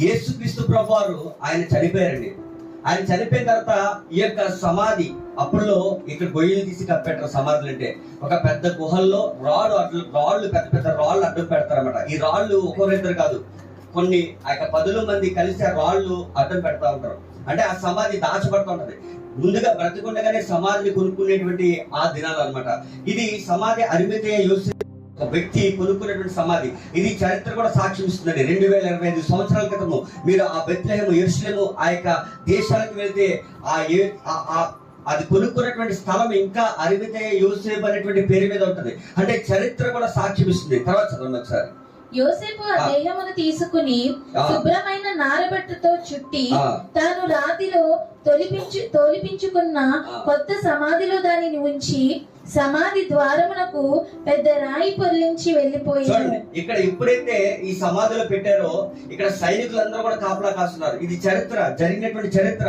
యేసుక్రీస్తు ప్రభు వారు ఆయన చనిపోయారండి. ఆయన చనిపోయిన తర్వాత ఈ యొక్క సమాధి అప్పుల్లో ఇక్కడ గొయ్యలు తీసి కప్పెట్టారు సమాధులు అంటే ఒక పెద్ద గుహల్లో రాళ్ళు అడ్డు రాళ్ళు పెద్ద పెద్ద రాళ్ళు అడ్డు పెడతారనమాట ఈ రాళ్ళు ఒకరిద్దరు కాదు. కొన్ని ఆ యొక్క పదుల మంది కలిసి ఆ రాళ్ళు అడ్డం పెడతా ఉంటారు. అంటే ఆ సమాధి దాచబడుతూ ఉంటది. ముందుగా బ్రతికుండగానే సమాధిని కొనుక్కునేటువంటి ఆ దినాలు అన్నమాట. ఇది సమాధి అరిమితే యోసి ఒక వ్యక్తి కొనుక్కున్నటువంటి సమాధి ఇది చరిత్ర కూడా సాక్ష్యం ఇస్తుందండి రెండు వేల ఇరవై ఐదు సంవత్సరాల క్రితము మీరు ఆ బెత్లహేము ఎరుసలేము ఆ యొక్క దేశాలకు వెళ్తే ఆ అది కొనుక్కున్నటువంటి స్థలం ఇంకా అరిమితే యోసేపు అనేటువంటి పేరు మీద ఉంటది అంటే చరిత్ర కూడా సాక్ష్యం ఇస్తుంది తర్వాత చదవండి ఒకసారి యోసేపు ఆ. దేహమును తీసుకుని. శుభ్రమైన నారబట్టతో చుట్టి. తాను రాతిలో తొలిపించు తోలిపించుకున్న. కొత్త సమాధిలో దానిని ఉంచి సమాధి ద్వారమునకు పెద్ద రాయి పొల్లించి వెళ్ళిపోయాడు. ఇక్కడ ఎప్పుడైతే ఈ సమాధిలో పెట్టారో ఇక్కడ సైనికులందరూ కూడా కాపలా కాస్తున్నారు. ఇది చరిత్ర జరిగినటువంటి చరిత్ర.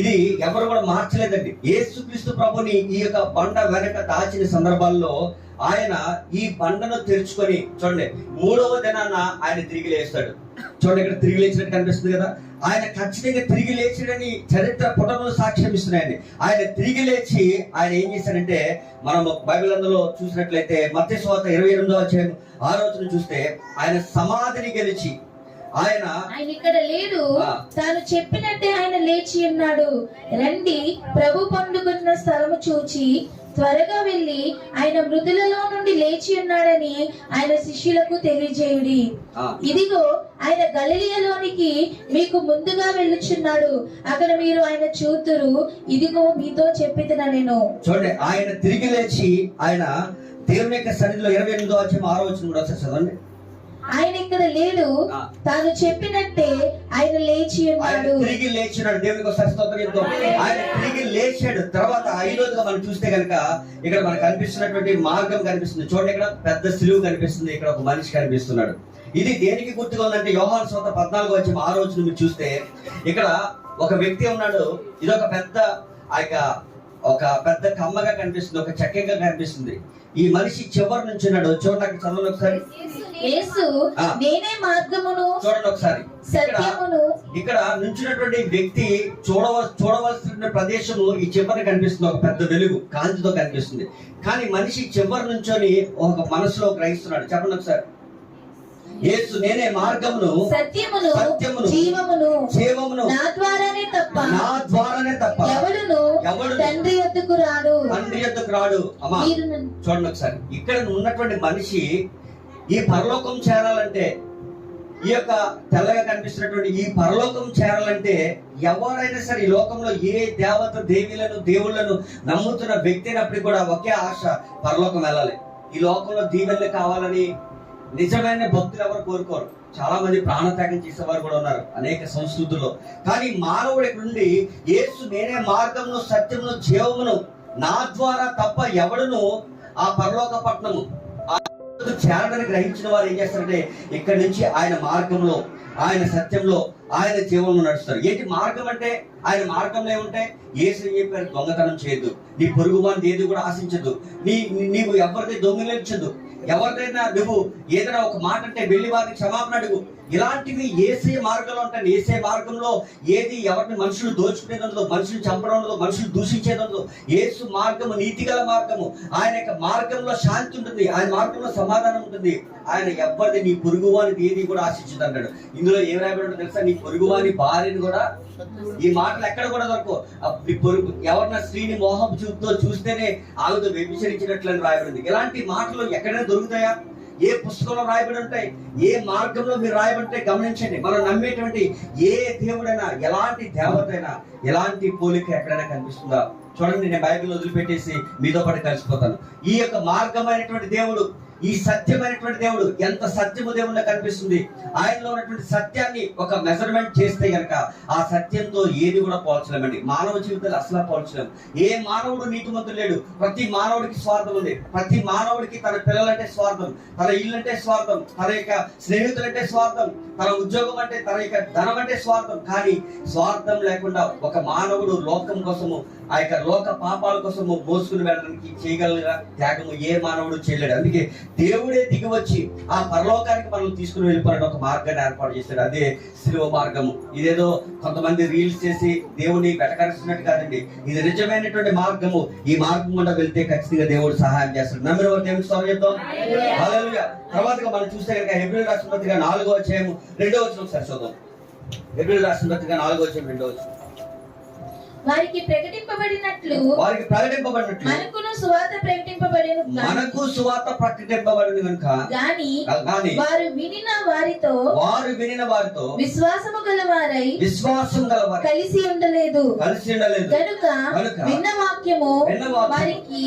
ఇది ఎవరు కూడా మార్చలేదండి. యేసుక్రీస్తు ప్రభుని ఈ యొక్క బండ వెనక దాచిన సందర్భాల్లో ఆయన ఈ బండను తెరుచుకొని చూడండి మూడవ దినాన ఆయన తిరిగి లేస్తాడు. చూడండి ఇక్కడ తిరిగి లేచినట్టు కనిపిస్తుంది కదా. ఆయన ఖచ్చితంగా తిరిగి లేచాడని చరిత్ర పుటములు సాక్ష్యం ఇస్తున్నాయండి. ఆయన తిరిగి లేచి ఆయన ఏం చేశాడంటే మనం బైబిల్ అందులో చూసినట్లయితే మత్స్య స్వాత ఇరవై ఎనిమిదో అధ్యాయం ఆ రోజున చూస్తే ఆయన సమాధిని గెలిచి ఆయన ఆయన ఇక్కడ లేడు. తాను చెప్పినట్టే ఆయన లేచి ఉన్నాడు. రండి ప్రభు పండుకున్న స్థలము చూచి త్వరగా వెళ్ళి ఆయన మృతులలో నుండి లేచి ఉన్నాడని ఆయన శిష్యులకు తెలియజేయుడి. ఇదిగో ఆయన గలిలియలోనికి మీకు ముందుగా వెళ్ళుచున్నాడు. అక్కడ మీరు ఆయన చూతురు. ఇదిగో మీతో చెప్పిన నేను. చూడండి ఆయన తిరిగి లేచి ఆయన దేవుని యొక్క సన్నిధిలో ఇరవై ఎనిమిదో అధ్యాయం ఆరో వచ్చిన కూడా చదవండి. ఆయన ఇక్కడ లేడు. తాను చెప్పినట్టే ఆయన లేచి ఉన్నాడు. తిరిగి లేచినాడు. దేవునికి ఒకసారి స్తోత్రం చెప్తాం. ఆయన తిరిగి లేచాడు. తర్వాత ఐదోదిగా మనం చూస్తే కనుక ఇక్కడ మనకు కనిపిస్తున్నటువంటి మార్గం కనిపిస్తుంది. చూడండి ఇక్కడ పెద్ద సిలువు కనిపిస్తుంది. ఇక్కడ ఒక మనిషి కనిపిస్తున్నాడు. ఇది దేనికి గుర్తుగా ఉందంటే యోహాన్ సొంత పద్నాలుగు వచ్చి ఆ రోజు మీరు చూస్తే ఇక్కడ ఒక వ్యక్తి ఉన్నాడు. ఇది ఒక పెద్ద ఆ యొక్క ఒక పెద్ద కమ్మగా కనిపిస్తుంది. ఒక చెక్కగా కనిపిస్తుంది. ఈ మనిషి చివరి నుంచి ఉన్నాడు. చూడండి అక్కడ చదవండి ఒకసారి. యేసు ఆ. నేనే మార్గమును చూడండి ఒకసారి. సత్యమును. ఇక్కడ నుంచినటువంటి వ్యక్తి చూడవ చూడవలసిన ప్రదేశము ఈ చివరి కనిపిస్తుంది. ఒక పెద్ద వెలుగు కాంతితో కనిపిస్తుంది. కానీ మనిషి చివరి నుంచొని ఒక మనసులో గ్రహిస్తున్నాడు. చెప్పండి ఒకసారి. యేసు నేనే మార్గమును సత్యమును సత్యమును, జీవమును. జీవమును నా ద్వారానే తప్ప నా ద్వారానే తప్ప ఎవడును ఎవడు తండ్రి రాడు. తండ్రి యొద్దకు రాడు. అమ్మా చూడండి ఒకసారి. ఇక్కడ ఉన్నటువంటి మనిషి ఈ పరలోకం చేరాలంటే ఈ యొక్క తెల్లగా కనిపిస్తున్నటువంటి ఈ పరలోకం చేరాలంటే ఎవరైనా సరే ఈ లోకంలో ఏ దేవత దేవీలను దేవుళ్ళను నమ్ముతున్న వ్యక్తి అయినప్పటికీ కూడా ఒకే ఆశ పరలోకం వెళ్ళాలి. ఈ లోకంలో దీవెనలు కావాలని నిజమైన భక్తులు ఎవరు కోరుకోరు. చాలా మంది ప్రాణత్యాగం చేసేవారు కూడా ఉన్నారు అనేక సంస్కృతుల్లో. కానీ మానవుడి నుండి యేసు నేనే మార్గమును సత్యమును జీవమును నా ద్వారా తప్ప ఎవడును ఆ పరలోక పట్టణము ఆ చేరడానికి గ్రహించిన వారు ఏం చేస్తారంటే ఇక్కడి నుంచి ఆయన మార్గంలో ఆయన సత్యంలో ఆయన జీవంలో నడుస్తారు. ఏంటి మార్గం అంటే? ఆయన మార్గంలో ఏముంటాయి? ఏసు చెప్పారు? దొంగతనం చేయొద్దు. నీ పొరుగు వారిని ఏది కూడా ఆశించదు నీ నీ- నీవు ఎవరిని దొంగిలించదు ఎవరినైనా నువ్వు ఏదైనా ఒక మాట అంటే వెళ్ళి వారిని క్షమాపణ అడుగు. ఇలాంటివి ఏసే మార్గంలో ఉంటాయి ఏసే మార్గంలో ఏది ఎవరిని మనుషులు దోచుకునేది ఉండదు మనుషులు చంపడం ఉండదు మనుషులు దూషించేది ఉండదు ఏసు మార్గము నీతిగల మార్గము. ఆయన యొక్క మార్గంలో శాంతి ఉంటుంది ఆయన మార్గంలో సమాధానం ఉంటుంది. ఆయన ఎవరిది నీ పొరుగువానికి ఏది కూడా ఆశించదు అన్నాడు. ఇందులో ఏం రాయబడి తెలుసా? నీ పొరుగువాని భార్యని కూడా ఈ మాటలు ఎక్కడ కూడా దొరకవు. నీ పొరుగు ఎవరిన స్త్రీని మోహం చూపుతో చూస్తేనే ఆమెతో వ్యభిచరించినట్లని రాయబడింది ఇలాంటి మాటలు ఎక్కడైనా దొరుకుతాయా? ఏ పుస్తకంలో రాయబడి ఉంటాయి ఏ మార్గంలో మీరు రాయబడితే గమనించండి. మనం నమ్మేటువంటి ఏ దేవుడైనా ఎలాంటి దేవతైనా ఎలాంటి పోలిక ఎక్కడైనా కనిపిస్తుందా? చూడండి నేను బైబిల్ వదిలిపెట్టేసి మీతో పాటు కలిసిపోతాను. ఈ యొక్క మార్గమైనటువంటి దేవుడు ఈ సత్యమైనటువంటి దేవుడు ఎంత సత్యము దేవుడిలో కనిపిస్తుంది? ఆయనలో ఉన్నటువంటి సత్యాన్ని ఒక మెజర్మెంట్ చేస్తే గనక ఆ సత్యంతో ఏది కూడా పోల్చలేమండి. మానవ జీవితాలు అసలు పోల్చలేం. ఏ మానవుడు నీతిమంతుడు లేడు. ప్రతి మానవుడికి స్వార్థం ఉంది. ప్రతి మానవుడికి తన పిల్లలంటే స్వార్థం తన ఇల్లు అంటే స్వార్థం తన యొక్క స్నేహితులంటే స్వార్థం తన ఉద్యోగం అంటే తన యొక్క ధనం అంటే స్వార్థం. కానీ స్వార్థం లేకుండా ఒక మానవుడు లోకం కోసము ఆ యొక్క లోక పాపాల కోసం మోసుకుని వెళ్ళడానికి చేయగలరా త్యాగము ఏ మానవుడు చేయలేడు. అందుకే దేవుడే దిగి వచ్చి ఆ పరలోకానికి మనల్ని తీసుకుని వెళ్ళిపోయిన ఒక మార్గాన్ని ఏర్పాటు చేశాడు. అదే శిలువ మార్గము. ఇదేదో కొంతమంది రీల్స్ చేసి దేవుని వెటకరిస్తున్నట్టు కాదండి. ఇది నిజమైనటువంటి మార్గము. ఈ మార్గం గుండా వెళ్తే ఖచ్చితంగా దేవుడు సహాయం చేస్తాడు. నమ్మిన వారు దేవుడు స్తోత్రం చెప్తాం? తర్వాత మనం చూస్తే కనుక హెబ్రిల్ రాష్ట్రపతిగా నాలుగో అధ్యాయము రెండో వచ్చిన ఒకసారి చూద్దాం. హెబ్రిల్ రాష్ట్రపతిగా నాలుగో అధ్యాయం రెండో వచ్చిన వారికి ప్రకటింపబడినట్లు వారికి ప్రకటింపబడినట్లు. మనకును సువార్త ప్రకటింపబడిన మనకు సువార్త ప్రకటింపబడింది కనుక గాని కానీ వారు వినిన వారితో వారు వినిన వారితో విశ్వాసము గల వారై విశ్వాసం గల వారు కలిసి ఉండలేదు. కలిసి ఉండలేదు. కనుక విన్న వాక్యము వారికి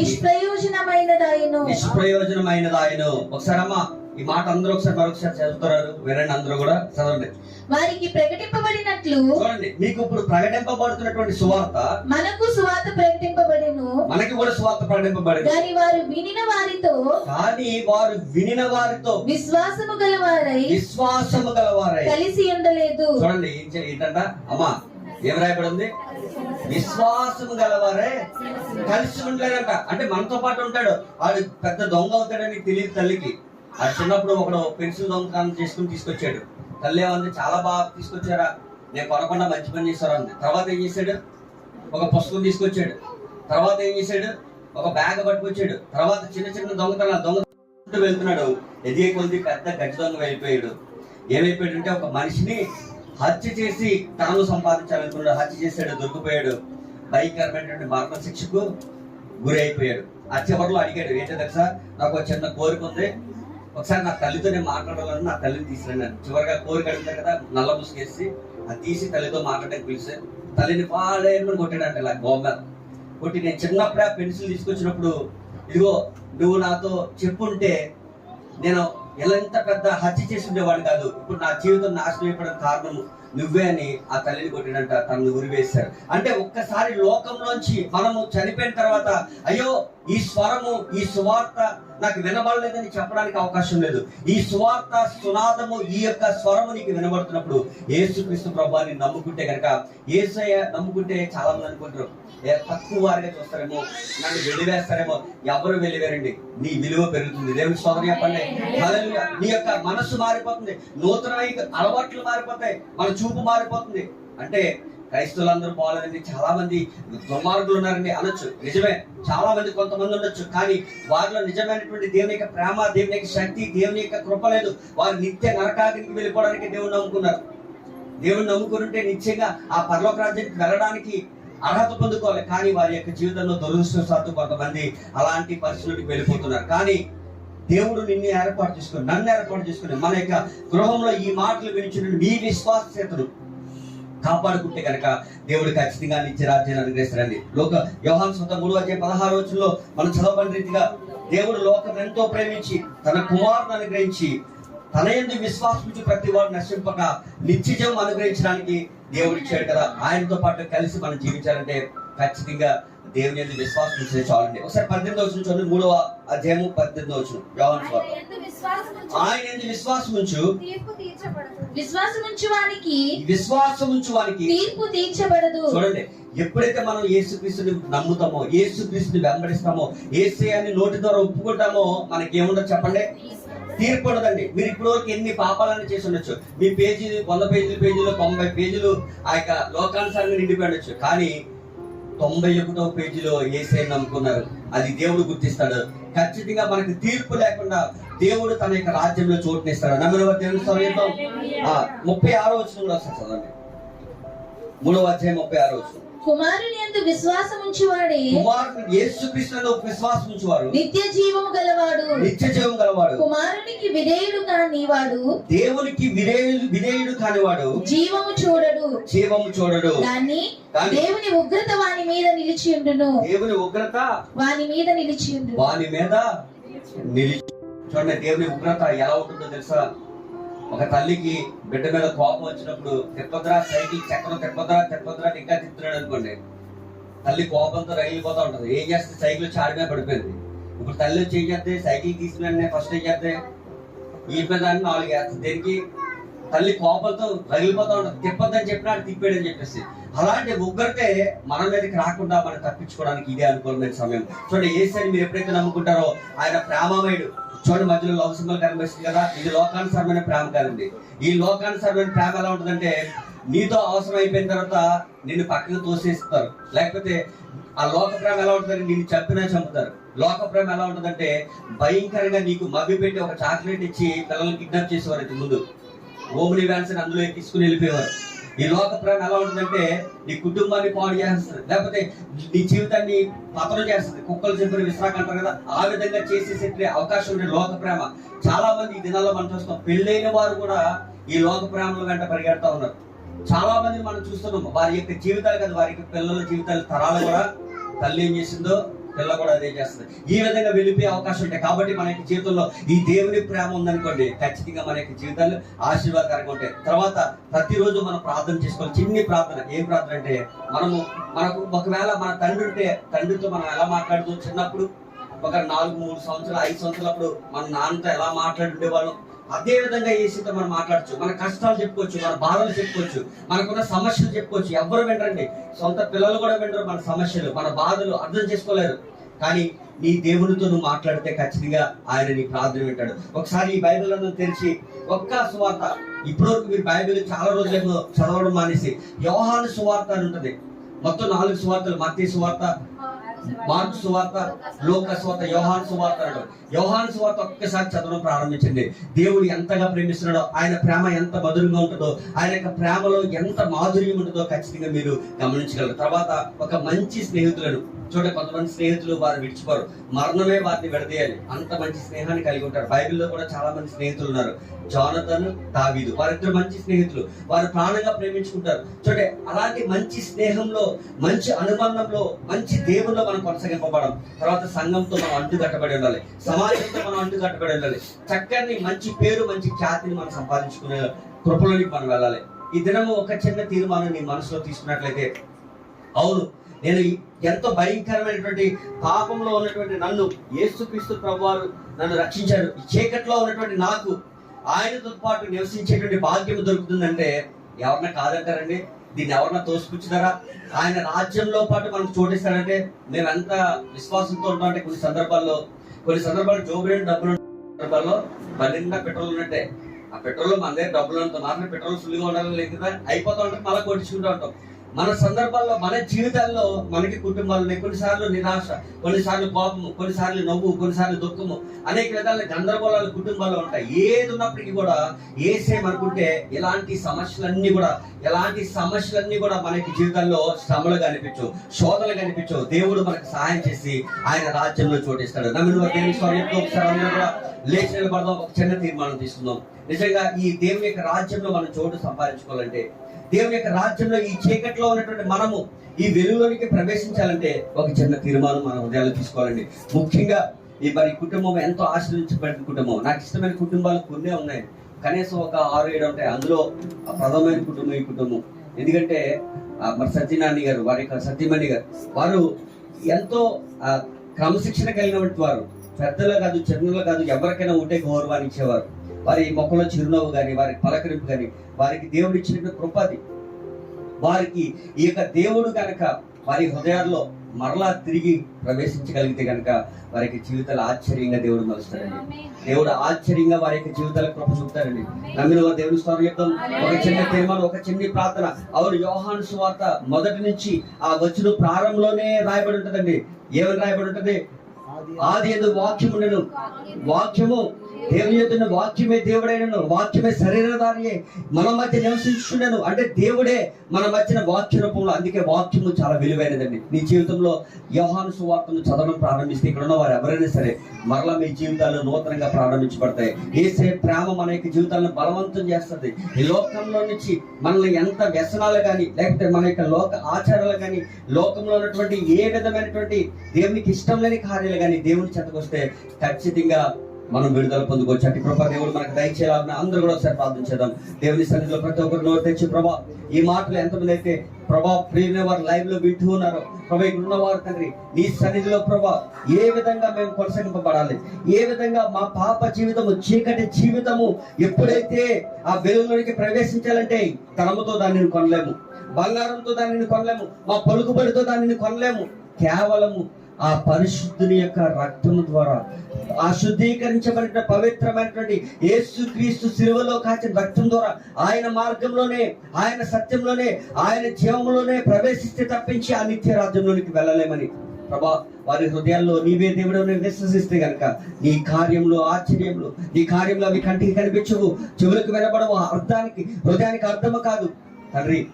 నిష్ప్రయోజనమైనదాయను. నిష్ప్రయోజనమైనది ఆయన ఒకసారి అమ్మా ఈ మాట అందరూ ఒకసారి మరొకసారి చదువుతున్నారు. వినండి అందరూ కూడా చదవండి. వారికి ప్రకటింపబడినట్లు చూడండి మీకు ఇప్పుడు ప్రకటింపబడుతున్నటువంటి సువార్త మనకు సువార్త ప్రకటింపబడిను. మనకి కూడా సువార్త ప్రకటింపబడింది. దాని వారు వినిన వారితో కానీ వారు వినిన వారితో విశ్వాసము గల వారై విశ్వాసము గలవారై కలిసి ఉండలేదు. చూడండి ఏంటంట? అమ్మా ఏం రాయబడి ఉంది? విశ్వాసము గలవారే కలిసి ఉండలేదంట. అంటే మనతో పాటు ఉంటాడు. వాడు పెద్ద దొంగ అవుతాడని తెలియదు తల్లికి. ఆ చిన్నప్పుడు ఒకడు పెన్సిల్ దొంగతనం చేసుకుని తీసుకొచ్చాడు. తల్లి ఏమంది చాలా బాగా తీసుకొచ్చారా? నేను కొనకుండా మంచి పని చేశారు అంది తర్వాత ఏం చేశాడు? ఒక పుస్తకం తీసుకొచ్చాడు. తర్వాత ఏం చేశాడు? ఒక బ్యాగ్ పట్టుకొచ్చాడు. తర్వాత చిన్న చిన్న దొంగతనాలు దొంగ వెళ్తున్నాడు. ఎదిగే కొద్ది పెద్ద గజ్జి దొంగ వెళ్ళిపోయాడు ఏమైపోయాడంటే ఒక మనిషిని హత్య చేసి తనను సంపాదించాలనుకున్నాడు. హత్య చేశాడు దొరికిపోయాడు. భయంకరమైనటువంటి మరణ శిక్షకు గురి అయిపోయాడు ఆ చివరిలో అడిగాడు ఏంటో తెలుసా? నాకు ఒక చిన్న కోరిక ఉంది. ఒకసారి నా తల్లితో నేను మాట్లాడాలని నా తల్లిని తీసుకురండి చివరిగా కోరిక అడుగుతారు కదా నల్ల ముసుకేసి అది తీసి తల్లితో మాట్లాడడానికి పిలిస్తే తల్లిని పాడేయమని కొట్టాడంట ఇలా గోమర్ కొట్టి నేను చిన్నప్పుడే ఆ పెన్సిల్ తీసుకొచ్చినప్పుడు ఇదిగో నువ్వు నాతో చెప్పుంటే నేను ఎంత పెద్ద హత్య చేసి ఉండేవాడు కాదు. ఇప్పుడు నా జీవితం నాశనం అయిపోవడం కారణం నువ్వే అని ఆ తల్లిని కొట్టినంట తనను ఉరివేశారు. అంటే ఒక్కసారి లోకంలోంచి మనము చనిపోయిన తర్వాత అయ్యో ఈ స్వరము ఈ సువార్త నాకు వినబడలేదని చెప్పడానికి అవకాశం లేదు. ఈ సువార్త సునాదము ఈ యొక్క స్వరము నీకు వినబడుతున్నప్పుడు ఏసుక్రీస్తు ప్రభాని నమ్ముకుంటే కనుక ఏసయ నమ్ముకుంటే చాలా మంది అనుకుంటారు ఏ తక్కువ వారిగా చూస్తారేమో నన్ను వెలివేస్తారేమో ఎవరు వెలివేరండి? నీ విలువ పెరుగుతుంది. దేవుని సోదరు చెప్పండి. నీ యొక్క మనస్సు మారిపోతుంది. నూతన అలవాట్లు మారిపోతాయి. మన చూపు మారిపోతుంది. అంటే క్రైస్తవులందరూ పోలేదండి చాలా మంది దుర్మార్గులు ఉన్నారండి అనొచ్చు. నిజమే చాలా మంది కొంతమంది ఉండొచ్చు. కానీ వారిలో నిజమైనటువంటి దేవుని యొక్క ప్రేమ దేవుని యొక్క శక్తి దేవుని యొక్క కృప లేదు. వారు నిత్య నరకానికి వెళ్ళిపోవడానికి దేవుని నమ్ముకున్నారు. దేవుని నమ్ముకుంటే నిత్యంగా ఆ పరలోక రాజ్యానికి వెళ్ళడానికి అర్హత పొందుకోవాలి. కానీ వారి యొక్క జీవితంలో దురదృష్టవశాత్తు కొంతమంది అలాంటి పరిస్థితులకు వెళ్ళిపోతున్నారు. కానీ దేవుడు నిన్ను ఏర్పాటు చేసుకుని నన్ను ఏర్పాటు చేసుకుని మన యొక్క గృహంలో ఈ మాటలు వినిచిన నీ విశ్వాసతను కాపాడుకుంటే కనుక దేవుడు ఖచ్చితంగా నిత్య రాజ్యాన్ని అనుగ్రహిస్తారండి లోక వ్యవహారం సొంత మూడు అధ్యాయ పదహారు రోజుల్లో మనం చదవబడిన రీతిగా దేవుడు లోకం ఎంతో ప్రేమించి తన కుమారుని అనుగ్రహించి తన ఎందు విశ్వాసించి ప్రతి వాడు నశింపక నిత్యజం అనుగ్రహించడానికి దేవుడు ఇచ్చాడు కదా. ఆయనతో పాటు కలిసి మనం జీవించాలంటే ఖచ్చితంగా దేవుని ఎందుకు విశ్వాసం చాలండి. ఒకసారి పద్దెనిమిది వచ్చిన చూడండి మూడవ అధ్యాయము పద్దెనిమిది వచ్చిన వ్యవహారం ఆయన యందు విశ్వాసం ఉంచు. ఆయన ఎందు విశ్వాసం ఉంచు వానికి విశ్వాసం ఉంచు వానికి తీర్పు తీర్చబడదు. చూడండి ఎప్పుడైతే మనం యేసుక్రీస్తుని నమ్ముతామో యేసుక్రీస్తుని వెంబడిస్తామో ఏసే అని నోటి ద్వారా ఒప్పుకుంటామో మనకి ఏముండదు చెప్పండి? తీర్పు ఉండదండి మీరు ఇప్పటి వరకు ఎన్ని పాపాలను చేసి ఉండొచ్చు. మీ పేజీ వంద పేజీల పేజీలో తొంభై పేజీలు ఆ యొక్క లోకానుసారంగా నిండిపోయి ఉండొచ్చు. కానీ తొంభై ఒకటో పేజీలో ఏసై నమ్ముకున్నారు. అది దేవుడు గుర్తిస్తాడు. ఖచ్చితంగా మనకి తీర్పు లేకుండా దేవుడు తన యొక్క రాజ్యంలో చోటునిస్తాడు. నమ్మిన దేవుని సమయంలో ముప్పై ఆరో వచ్చిన కూడా చదవండి. మూడవ అధ్యాయం ముప్పై ఆరో వచ్చిన కుమారుని యందు విశ్వాసముంచు వాడే కుమారుడు యేసుక్రీస్తులో విశ్వాసం ఉంచువారు నిత్య జీవము గలవాడు. నిత్య జీవం గలవాడు. కుమారునికి విధేయుడు కాని వాడు దేవునికి విధేయుడు విధేయుడు కానివాడు. జీవము చూడడు. జీవము చూడడు. కానీ కానీ దేవుని ఉగ్రత వాని మీద నిలిచి ఉండును. దేవుని ఉగ్రత వాని మీద నిలిచి ఉండు వాని మీద నిలిచి చూడండి దేవుని ఉగ్రత ఎలా ఉంటుందో తెలుసా? ఒక తల్లికి బిడ్డ మీద కోపం వచ్చినప్పుడు తిప్పద్రా సైకిల్ చక్రం తిప్పద్రా తిప్పద్రా ఇంకా తిప్పుతున్నాడు అనుకోండి. తల్లి కోపంతో రగిలిపోతూ ఉంటుంది. ఏం చేస్తే సైకిల్ చాడి మీద పడిపోయింది. ఇప్పుడు తల్లి వచ్చి ఏం చేస్తే సైకిల్ తీసుకుని ఫస్ట్ ఏం చేస్తే ఈ మీద నాలుగు వేస్తుంది. దేనికి? తల్లి కోపంతో రగిలిపోతా ఉంటుంది. చెప్పినా చెప్పినాడు తిప్పాడని చెప్పేసి. అలాంటి ఉగ్రతే మన మీదకి రాకుండా మనం తప్పించుకోవడానికి ఇదే అనుకూలమైన సమయం. చూడండి ఏసని మీరు ఎప్పుడైతే నమ్ముకుంటారో ఆయన ప్రేమమయుడు. చూడండి మధ్యలో లవ్ సింబల్ కనిపిస్తుంది కదా ఇది లోకానుసరమైన ప్రేమ కాదండి. ఈ లోకానుసరమైన ప్రేమ ఎలా ఉంటుందంటే నీతో అవసరం అయిపోయిన తర్వాత నిన్ను పక్కకు తోసేస్తారు. లేకపోతే ఆ లోక ప్రేమ ఎలా ఉంటుందంటే నిన్ను చంపినా చంపుతారు. లోక ప్రేమ ఎలా ఉంటుందంటే భయంకరంగా నీకు మభ్య పెట్టి ఒక చాక్లెట్ ఇచ్చి పిల్లల్ని కిడ్నాప్ చేసేవారు ఇది ముందు. ఓమిని వ్యాన్స్ అందులో తీసుకుని వెళ్ళిపోయేవారు. ఈ లోక ప్రేమ ఎలా ఉంటుందంటే నీ కుటుంబాన్ని పాడు చేస్తుంది. లేకపోతే నీ జీవితాన్ని పతనం చేస్తుంది. కుక్కలు చెప్పిన విశ్రాక అంటారు కదా. ఆ విధంగా చేసేసే అవకాశం ఉండే లోక ప్రేమ. చాలా మంది ఈ దినాల్లో మనం చూస్తాం పెళ్ళైన వారు కూడా ఈ లోక ప్రేమల వెంట పరిగెడతా ఉన్నారు. చాలా మంది మనం చూస్తున్నాం. వారి యొక్క జీవితాలు కదా వారి యొక్క పిల్లల జీవితాలు తరాలు కూడా తల్లి ఏం చేసిందో పిల్ల కూడా అదే చేస్తుంది. ఈ విధంగా వెళ్ళిపోయే అవకాశం ఉంటాయి కాబట్టి మన యొక్క జీవితంలో ఈ దేవుని ప్రేమ ఉందనుకోండి ఖచ్చితంగా మన యొక్క జీవితాలు ఆశీర్వాదకరంగా ఉంటాయి. తర్వాత ప్రతిరోజు మనం ప్రార్థన చేసుకోవాలి. చిన్ని ప్రార్థన. ఏం ప్రార్థన అంటే మనము మనకు ఒకవేళ మన తండ్రి ఉంటే తండ్రితో మనం ఎలా మాట్లాడుతూ చిన్నప్పుడు ఒక నాలుగు మూడు సంవత్సరాలు ఐదు సంవత్సరాలు అప్పుడు మన నాన్నతో ఎలా మాట్లాడుండే వాళ్ళం అదే విధంగా ఏసీతో మనం మాట్లాడచ్చు. మన కష్టాలు చెప్పుకోవచ్చు మన బాధలు చెప్పుకోవచ్చు మనకున్న సమస్యలు చెప్పుకోవచ్చు. ఎవరు వినరండి. సొంత పిల్లలు కూడా వినరు మన సమస్యలు మన బాధలు అర్థం చేసుకోలేరు. కానీ నీ దేవునితో నువ్వు మాట్లాడితే ఖచ్చితంగా ఆయన నీ ప్రార్థన వింటాడు. ఒకసారి ఈ బైబిల్ అందరూ తెరిచి ఒక్క సువార్త ఇప్పటివరకు మీరు బైబిల్ చాలా రోజులకు చదవడం మానేసి వ్యవహార సువార్త అని ఉంటుంది. మొత్తం నాలుగు సువార్తలు మత్తి సువార్త మార్క్ సువార్త లోక సువార్త వ్యవహార సువార్త యోహాన్ సువార్త ఒక్కసారి చదవడం ప్రారంభించండి. దేవుడు ఎంతగా ప్రేమిస్తున్నాడో ఆయన ప్రేమ ఎంత మధురంగా ఉంటుందో ఆయన యొక్క ప్రేమలో ఎంత మాధుర్యం ఉంటుందో ఖచ్చితంగా మీరు గమనించగలరు. తర్వాత ఒక మంచి స్నేహితులను చూడండి కొంతమంది స్నేహితులు వారు విడిచిపోరు. మరణమే వారిని విడదీయాలి. అంత మంచి స్నేహాన్ని కలిగి ఉంటారు. బైబిల్లో కూడా చాలా మంది స్నేహితులు ఉన్నారు. జానతన్ దావీదు వారిద్దరు మంచి స్నేహితులు. వారు ప్రాణంగా ప్రేమించుకుంటారు. చూడండి అలాంటి మంచి స్నేహంలో మంచి అనుబంధంలో మంచి దేవుల్లో మనం కొనసాగింపబడం తర్వాత సంఘంతో మనం అంటు కట్టబడి ఉండాలి. సమాజంతో మనం అంటు కట్టబడి చక్కని మంచి పేరు మంచి ఖ్యాతిని మనం సంపాదించుకునే కృపలోనికి మనం వెళ్ళాలి. ఈ దినము ఒక చిన్న తీర్మానం నీ మనసులో తీసుకున్నట్లయితే అవును నేను ఎంతో భయంకరమైనటువంటి పాపంలో ఉన్నటువంటి నన్ను ఏసుక్రీస్తు ప్రభువారు నన్ను రక్షించారు. చీకట్లో ఉన్నటువంటి నాకు ఆయనతో పాటు నివసించేటువంటి భాగ్యం దొరుకుతుందంటే ఎవరన్నా కాదంటారండి? దీన్ని ఎవరన్నా తోసిపుచ్చుతారా? ఆయన రాజ్యంలో పాటు మనకు చోటిస్తారంటే నేను ఎంత విశ్వాసంతో ఉంటాం కొన్ని సందర్భాల్లో కొన్ని సందర్భాలు జోబులేని డబ్బులు సందర్భాల్లో బండి పెట్రోల్ ఉన్నట్టే. ఆ పెట్రోల్ మన దగ్గర డబ్బులు అంత మాత్రం పెట్రోల్ ఫుల్గా ఉండాలని లేదు కదా. అయిపోతా ఉంటాం మళ్ళీ కొట్టించుకుంటూ ఉంటాం. మన సందర్భాల్లో మన జీవితాల్లో మనకి కుటుంబాలు కొన్నిసార్లు నిరాశ కొన్నిసార్లు కోపము కొన్నిసార్లు నవ్వు కొన్నిసార్లు దుఃఖము అనేక విధాల గందరగోళాలు కుటుంబాల్లో ఉంటాయి. ఏది ఉన్నప్పటికీ కూడా ఏసేమనుకుంటే ఇలాంటి సమస్యలన్నీ కూడా ఎలాంటి సమస్యలన్నీ కూడా మనకి జీవితాల్లో శ్రమలు కనిపించవు శోధనలు కనిపించవు. దేవుడు మనకు సహాయం చేసి ఆయన రాజ్యంలో చోటిస్తాడు. నమ్మిన దేవుని ఒకసారి కూడా లేచి నిలబడదాం. ఒక చిన్న తీర్మానం తీసుకుందాం. నిజంగా ఈ దేవుని యొక్క రాజ్యంలో మనం చోటు సంపాదించుకోవాలంటే దేవుని యొక్క రాజ్యంలో ఈ చీకట్లో ఉన్నటువంటి మనము ఈ వెలుగులోనికి ప్రవేశించాలంటే ఒక చిన్న తీర్మానం మనం ఉదయాలు తీసుకోవాలండి. ముఖ్యంగా ఈ మరి కుటుంబం ఎంతో ఆశ్రయించబడిన కుటుంబం. నాకు ఇష్టమైన కుటుంబాలు కొన్నే ఉన్నాయి. కనీసం ఒక ఆరు ఏడు ఉంటాయి. అందులో ప్రథమమైన కుటుంబం ఈ కుటుంబం. ఎందుకంటే మరి సత్యనారాయణ గారు వారి యొక్క సత్యమణి గారు వారు ఎంతో ఆ, క్రమశిక్షణ కలిగినటువంటి వారు. పెద్దలు కాదు చిన్నలు కాదు ఎవరికైనా ఉంటే గౌరవాన్ని ఇచ్చేవారు. వారి మొక్కలో చిరునవ్వు కానీ వారి పలకరింపు కానీ వారికి దేవుడు ఇచ్చిన కృపది వారికి ఈ యొక్క దేవుడు కనుక వారి హృదయాల్లో మరలా తిరిగి ప్రవేశించగలిగితే కనుక వారికి జీవితాలు ఆశ్చర్యంగా దేవుడు మలుస్తాడండి దేవుడు ఆశ్చర్యంగా వారి యొక్క జీవితాలకు కృప చూపుతారండి నమ్మిన వారు దేవుని స్తోత్రం చెప్తాం ఒక చిన్న తీర్మానం ఒక చిన్న ప్రార్థన. అవును యోహాను సువార్త మొదటి నుంచి ఆ వచ్చిన ప్రారంభంలోనే రాయబడి ఉంటుందండి. ఏమని రాయబడి ఉంటుంది ఆది ఎందు వాక్యం ఉండను వాక్యము దేవుని యొక్క వాక్యమే దేవుడైనను వాక్యమే శరీరధారియే మన మధ్య నివసించున్నాను అంటే దేవుడే మన మధ్యన వాక్య రూపంలో అందుకే వాక్యము చాలా విలువైనదండి. నీ జీవితంలో యోహాను సువార్తను చదవడం ప్రారంభిస్తే ఇక్కడ ఉన్న వారు ఎవరైనా సరే మరలా మీ జీవితాలు నూతనంగా ప్రారంభించబడతాయి. ఏసే ప్రేమ మన యొక్క జీవితాలను బలవంతం చేస్తుంది. ఈ లోకంలో నుంచి మనల్ని ఎంత వ్యసనాలు కానీ లేకపోతే మన యొక్క లోక ఆచారాలు కానీ లోకంలో ఉన్నటువంటి ఏ విధమైనటువంటి దేవునికి ఇష్టం లేని కార్యాలు కానీ దేవుని చెత్తకొస్తే ఖచ్చితంగా మనం విడుదల పొందుకోవచ్చు. అటు ప్రభా దేవుడు మనకు దయచేయాలని అందరూ కూడా ఒకసారి ప్రార్థన చేద్దాం. దేవుని సన్నిధిలో ప్రతి ఒక్కరు నోరు తెచ్చి ప్రభా ఈ మాటలు ఎంతమంది అయితే ప్రభా ప్రియుల వారు లైవ్లో వింటూ ఉన్నారు ప్రభా ఇక్కడ ఉన్నవారు తండ్రి నీ సన్నిధిలో ప్రభా ఏ విధంగా మేము కొనసాగింపబడాలి? ఏ విధంగా మా పాప జీవితము చీకటి జీవితము ఎప్పుడైతే ఆ వెలుగులోనికి ప్రవేశించాలంటే తనముతో దానిని కొనలేము బంగారంతో దానిని కొనలేము మా పలుకుబడితో దానిని కొనలేము కేవలము ఆ పరిశుద్ధుని యొక్క రక్తము ద్వారా ఆ శుద్ధీకరించబడిన పవిత్రమైనటువంటి యేసు క్రీస్తు శిలువలో కాచిన రక్తం ద్వారా ఆయన మార్గంలోనే ఆయన సత్యంలోనే ఆయన జీవంలోనే ప్రవేశిస్తే తప్పించి ఆ నిత్య రాజ్యంలోనికి వెళ్ళలేమని. ప్రభా వారి హృదయాల్లో నీవే దేవుడు విశ్వసిస్తే గనక నీ కార్యంలో ఆశ్చర్యంలో నీ కార్యంలో అవి కంటికి కనిపించవు. చెవులకు వినబడవు అర్థానికి హృదయానికి అర్థము కాదు. తండ్రి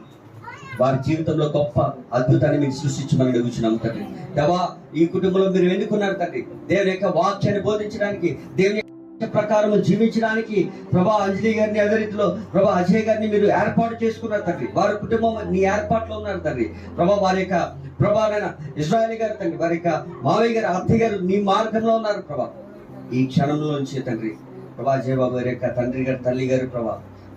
వారి జీవితంలో గొప్ప అద్భుతాన్ని మీరు సృష్టించమని అడుగుచున్నాం తండ్రి. దేవా ఈ కుటుంబంలో మీరు ఎన్నుకున్నారు తండ్రి? దేవుని యొక్క వాక్యాన్ని బోధించడానికి దేవుని ప్రకారం జీవించడానికి ప్రభా అంజలి గారిని అదే రీతిలో ప్రభా అజయ్ గారిని మీరు ఏర్పాటు చేసుకున్నారు తండ్రి. వారి కుటుంబం నీ ఏర్పాట్లో ఉన్నారు తండ్రి. ప్రభా వారి యొక్క ప్రభా నాయన ఇజ్రాయలీ గారు తండ్రి. వారి యొక్క మావయ్య గారు అత్తయ్య గారు నీ మార్గంలో ఉన్నారు ప్రభా. ఈ క్షణంలోంచి తండ్రి ప్రభా జయబాబు గారి యొక్క తండ్రి గారు తల్లి గారు ప్రభా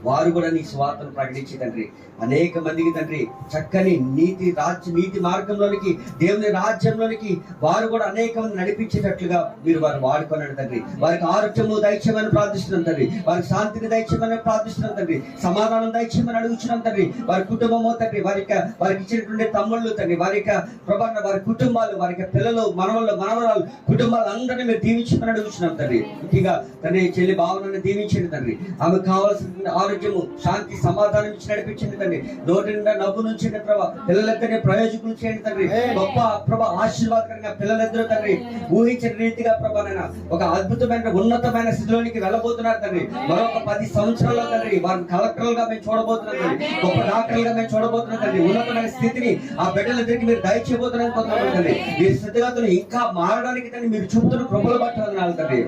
వారు కూడా నీ స్వార్థను ప్రకటించి తండ్రి. అనేక మందికి తండ్రి చక్కని నీతి రాజ్య నీతి మార్గంలోనికి దేవుని రాజ్యంలోనికి వారు కూడా అనేక మంది నడిపించేటట్లుగా మీరు వారు వాడుకున్నాడు తండ్రి. వారికి ఆరోగ్యము దైత్యమని ప్రార్థిస్తున్నాం తండ్రి. వారికి శాంతిని దైత్యమని ప్రార్థిస్తున్నాం తండ్రి. సమాధానం దైత్యమని అడుగుతున్నాం తండ్రి. వారి కుటుంబము తండ్రి వారి వారికి ఇచ్చినటువంటి తమ్ముళ్ళు తండ్రి వారి యొక్క ప్రభాన వారి కుటుంబాలు వారి పిల్లలు మనవళ్ళు మనవరాలు కుటుంబాలు అందరినీ మీరు దీవించమని అడుగుతున్నాం తండ్రి. ముఖ్యంగా తండ్రి చెల్లి భావనని దీవించండి తండ్రి. ఆమెకు కావాల్సిన ఆరోగ్యము శాంతి సమాధానం ఇచ్చి నడిపించండి తండ్రి. నోటి నిండా నవ్వు నుంచి ప్రభా. పిల్లలిద్దరిని ప్రయోజకులు చేయండి తండ్రి. గొప్ప ప్రభా ఆశీర్వాదకరంగా పిల్లలిద్దరూ తండ్రి ఊహించిన రీతిగా ప్రభా నాయన ఒక అద్భుతమైన ఉన్నతమైన స్థితిలోనికి వెళ్ళబోతున్నారు తండ్రి. మరొక పది సంవత్సరాల్లో తండ్రి వారిని కలెక్టర్లుగా మేము చూడబోతున్నాం తండ్రి. గొప్ప డాక్టర్లుగా మేము చూడబోతున్నాం తండ్రి. ఉన్నతమైన స్థితిని ఆ బిడ్డలిద్దరికి మీరు దయచేయబోతున్నాం కొంటున్నాం తండ్రి. మీ స్థితిగతులు ఇంకా మారడానికి తండ్రి మీరు చూపుతున్న కృపలు పట్టాలన్నారు తండ్రి.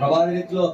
ప్రభావ రీతిలో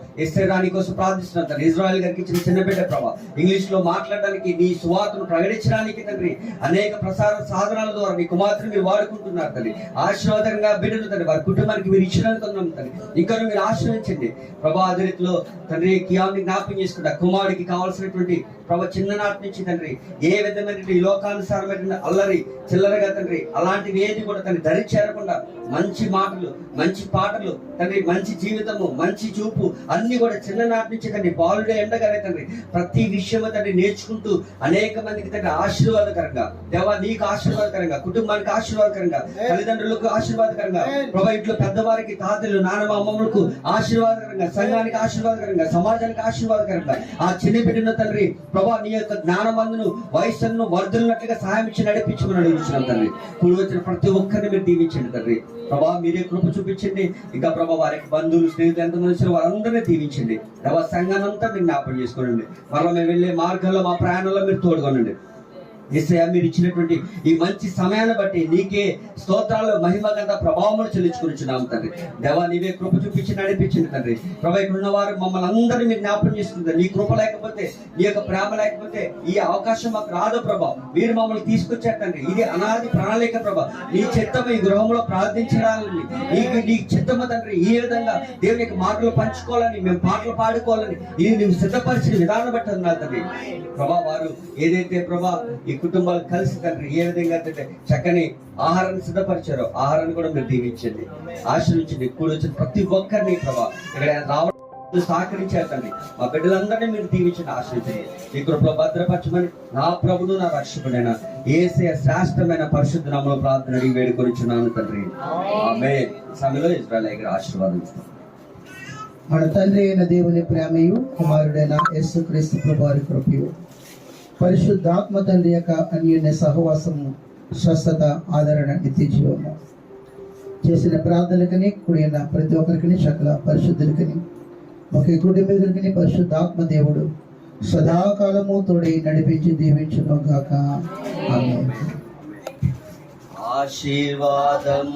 రాణి కోసం ప్రార్థిస్తున్నాం తండ్రి. ఇజ్రాయల్ గారికి ఇచ్చిన చిన్న బిడ్డ ప్రభా. ఇంగ్లీష్లో మాట్లాడడానికి నీ సువార్తను ప్రకటించడానికి తండ్రి అనేక ప్రసార సాధనాల ద్వారా నీ కుమార్తెను మీరు వాడుకుంటున్నారు తండ్రి. ఆశీర్వాదంగా బిడ్డలు తండ్రి వారి కుటుంబానికి మీరు ఇచ్చినందుకు తండ్రి. ఇంకా మీరు ఆశ్రయించండి. ప్రభా అదే రీతిలో తండ్రి కియాన్ని జ్ఞాపకం చేసుకుంటా. కుమారుడికి కావాల్సినటువంటి ప్రభా చిన్ననాటి నుంచి తండ్రి ఏ విధమైన ఈ లోకానుసారమైన అల్లరి చిల్లరగా తండ్రి అలాంటివి ఏది కూడా తండ్రి దరి చేరకుండా మంచి మాటలు మంచి పాటలు తండ్రి మంచి జీవితము మంచి చూపు అన్ని కూడా చిన్ననాటి నుంచి తండ్రి బాలుడే ఎండగానే తండ్రి ప్రతి విషయము తండ్రి నేర్చుకుంటూ అనేక మందికి తండ్రి ఆశీర్వాదకరంగా దేవా నీకు ఆశీర్వాదకరంగా కుటుంబానికి ఆశీర్వాదకరంగా తల్లిదండ్రులకు ఆశీర్వాదకరంగా ప్రభా ఇంట్లో పెద్దవారికి తాతలు నాన్నమ్మ అమ్మమ్మలకు ఆశీర్వాదకరంగా సంఘానికి ఆశీర్వాదకరంగా సమాజానికి ఆశీర్వాదకరంగా ఆ చిన్న బిడ్డను తండ్రి ప్రభా నీ యొక్క జ్ఞానమందును వయస్సును వర్ధులున్నట్లుగా సహాయం ఇచ్చి నడిపించమని అడుగుతున్నాం తండ్రి. కూడి వచ్చిన ప్రతి ఒక్కరిని మీరు దీవించండి తండ్రి. ప్రభా మీరే కృప చూపించండి. ఇంకా ప్రభా వారికి బంధువులు స్నేహితులు ఎంతమంది వచ్చిన వారందరినీ దీవించండి. ప్రభా సంఘానంతా మీరు జ్ఞాపకం చేసుకోనండి. మరలా మేము వెళ్ళే మార్గంలో మా ప్రయాణంలో మీరు తోడుకోనండి ఎస్ఐ మీరు ఇచ్చినటువంటి ఈ మంచి సమయాన్ని బట్టి నీకే స్తోత్రాలు మహిమ గంట ప్రభావములు చెల్లించుకునిచున్నాము తండ్రి. దేవా నీవే కృప చూపించి నడిపించింది తండ్రి. ప్రభా ఇక్కడ ఉన్న వారు మమ్మల్ని అందరినీ మీరు జ్ఞాపకం చేస్తుంది నీ కృప లేకపోతే నీ యొక్క ప్రేమ లేకపోతే ఈ అవకాశం మాకు రాదు ప్రభా. మీరు మమ్మల్ని తీసుకొచ్చారు తండ్రి. ఇది అనాది ప్రణాళిక ప్రభా. నీ చిత్తము ఈ గృహంలో ప్రార్థించడాలని నీకు నీ చిత్తము తండ్రి ఈ విధంగా దేవుని యొక్క మాటలు పంచుకోవాలని మేము పాటలు పాడుకోవాలని ఇది నువ్వు సిద్ధపరిచిన విధానం బట్టి అన్నారు తండ్రి. ప్రభా వారు ఏదైతే ప్రభా ఈ కుటుంబాలు కలిసి తండ్రి ఏ విధంగా అంటే చక్కని ఆహారాన్ని సిద్ధపరిచారు ఆహారాన్ని కూడా మీరు దీవించండి. ఆశ్రయించండి కూడి వచ్చిన ప్రతి ఒక్కరిని ప్రభా ఇక్కడ రావడం సహకరించారు తండ్రి. మా బిడ్డలందరినీ మీరు దీవించండి ఆశ్రయించండి ఈ కృపలో భద్రపరచమని నా ప్రభును నా రక్షకుడైన ఏసే శ్రేష్టమైన పరిశుద్ధ నామలో ప్రార్థన అడిగి వేడుకొనిచున్నాను తండ్రి. ఆమె సమయంలో ఇజ్రాయల్ దగ్గర ఆశీర్వాదం మన తండ్రి అయిన దేవుని ప్రేమయు కుమారుడైన యేసుక్రీస్తు ప్రభు వారి కృపయు. పరిశుద్ధాత్మ తండ్రి యొక్క అన్యోన్య సహవాసము స్వస్థత ఆదరణ నిత్య జీవము. చేసిన ప్రార్థనకని కూడిన ప్రతి ఒక్కరికని సకల పరిశుద్ధులకని ఒక కుటుంబీకులకని పరిశుద్ధాత్మ దేవుడు సదాకాలము తోడి నడిపించి దీవించును గాక ఆశీర్వాదం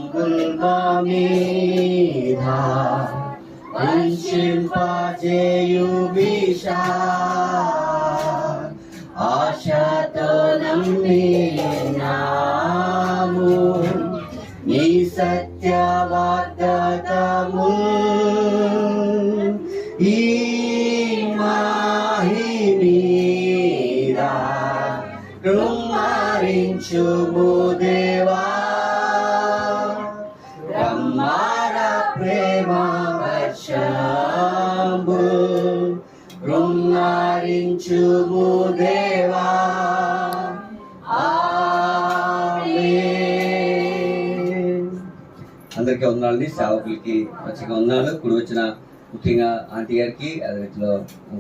ఆశతో నమ్మినాము నీ సత్యవా అందరికీ సేవకులకి ప్రత్యేకంగా వందనాలు. కుడి వచ్చిన ముఖ్యంగా ఆంటీ గారికి అదే రీతిలో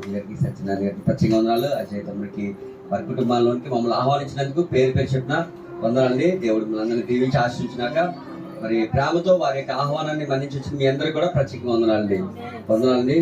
గారికి సత్యనారాయణ గారికి ప్రత్యేకంగా ఉన్నాడు అజయ్ తమ్ముడికి వారి కుటుంబాల్లోనికి మమ్మల్ని ఆహ్వానించినందుకు పేరు పేరు చెప్పిన వందనాలండి దేవుడు మిమ్మల్ని అందరినీ దీవించి ఆశించినాక మరి ప్రేమతో వారి యొక్క ఆహ్వానాన్ని మన్నించి వచ్చిన మీ అందరికీ కూడా ప్రత్యేకంగా వందనాలండి. వందనాలండి.